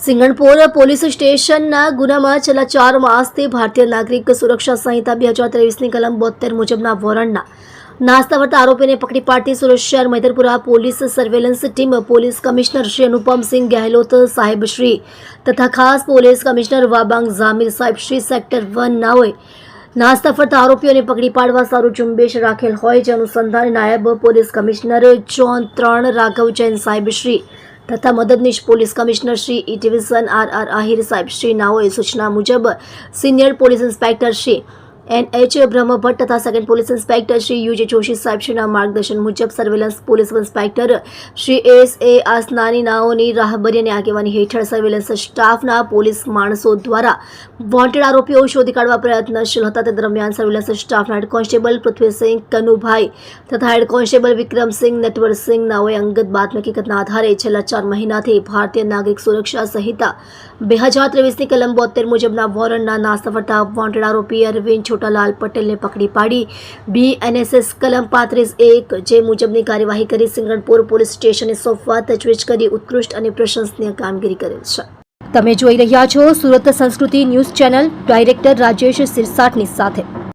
Singanpor police સ્ટેશનના ગુનામાં છેલ્લા ચાર માસથી ભારતીય નાગરિક સુરક્ષા સંહિતા બે હજાર ત્રેવીસની કલમ બોતેર મુજબના વોરંટના નાસ્તા વર્તા આરોપીને પકડી પાડતી સુરત શહેર Maidarpura police surveillance team police commissioner Shri Anupamsinh Gehlot સાહેબ શ્રી તથા ખાસ પોલીસ કમિશનર વાબાંગ ઝામીર સાહેબ શ્રી સેક્ટર વન નાઓએ નાસ્તા ફરતા આરોપીઓને પકડી પાડવા સારું ઝુંબેશ રાખેલ હોય જે અનુસંધાને નાયબ પોલીસ કમિશનર જોન ત્રણ રાઘવ જૈન સાહેબ તથા મદદનીશ police commissioner Shri E division R R Ahir સાહેબ શ્રી નાઓએ સૂચના મુજબ senior police inspector Shri N H Brahmbhatt તથા second police inspector Shri U Joshi સાહેબ શ્રીના માર્ગદર્શન મુજબ surveillance police inspector Shri S A Asnani રાહબરી અને આગેવાની હેઠળ સર્વેલન્સ સ્ટાફના પોલીસ માણસો દ્વારા વોન્ટેડ આરોપીઓ શોધી કાઢવા પ્રયત્નશીલ હતા. તે દરમિયાન સર્વેલન્સ સ્ટાફના હેડ કોન્સ્ટેબલ પૃથ્વીસિંહ કનુભાઈ તથા હેડ કોન્સ્ટેબલ વિક્રમસિંહ નટવરસિંહ નાઓએ અંગત બાતમી હકીકતના આધારે છેલ્લા ચાર મહિનાથી ભારતીય નાગરિક સુરક્ષા સંહિતા બે હજાર ત્રેવીસની કલમ બોતેર મુજબના વોરંટના નાસ્તા ફરતા વોન્ટેડ આરોપી અરવિંદ છોટાલાલ પટેલને પકડી પાડી. બી એનએસએસ કલમ પાંત્રીસ એક જે મુજબની કાર્યવાહી કરી સિંગણપુર પોલીસ સ્ટેશને સોંપવા તજવીજ કરી ઉત્કૃષ્ટ અને પ્રશંસનીય કામગીરી કરેલ છે. તમે જોઈ રહ્યા છો Surat Sanskriti news channel, director Rajesh સિરસાટની સાથે.